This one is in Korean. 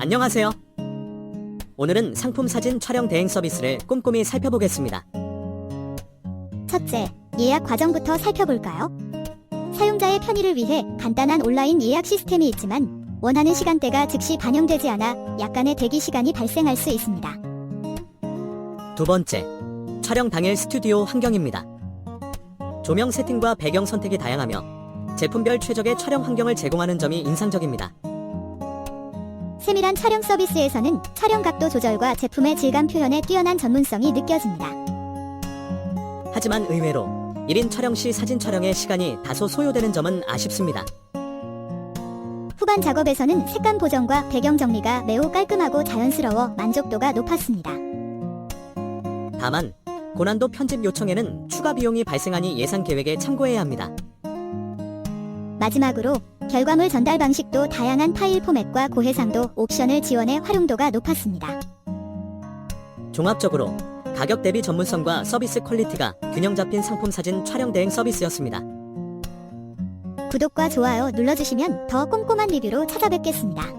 안녕하세요. 오늘은 상품 사진 촬영 대행 서비스를 꼼꼼히 살펴보겠습니다. 첫째, 예약 과정부터 살펴볼까요? 사용자의 편의를 위해 간단한 온라인 예약 시스템이 있지만 원하는 시간대가 즉시 반영되지 않아 약간의 대기 시간이 발생할 수 있습니다. 두 번째, 촬영 당일 스튜디오 환경입니다. 조명 세팅과 배경 선택이 다양하며 제품별 최적의 촬영 환경을 제공하는 점이 인상적입니다. 세밀한 촬영 서비스에서는 촬영 각도 조절과 제품의 질감 표현에 뛰어난 전문성이 느껴집니다. 하지만 의외로 1인 촬영 시 사진 촬영에 시간이 다소 소요되는 점은 아쉽습니다. 후반 작업에서는 색감 보정과 배경 정리가 매우 깔끔하고 자연스러워 만족도가 높았습니다. 다만 고난도 편집 요청에는 추가 비용이 발생하니 예산 계획에 참고해야 합니다. 마지막으로 결과물 전달 방식도 다양한 파일 포맷과 고해상도 옵션을 지원해 활용도가 높았습니다. 종합적으로 가격 대비 전문성과 서비스 퀄리티가 균형 잡힌 상품 사진 촬영 대행 서비스였습니다. 구독과 좋아요 눌러주시면 더 꼼꼼한 리뷰로 찾아뵙겠습니다.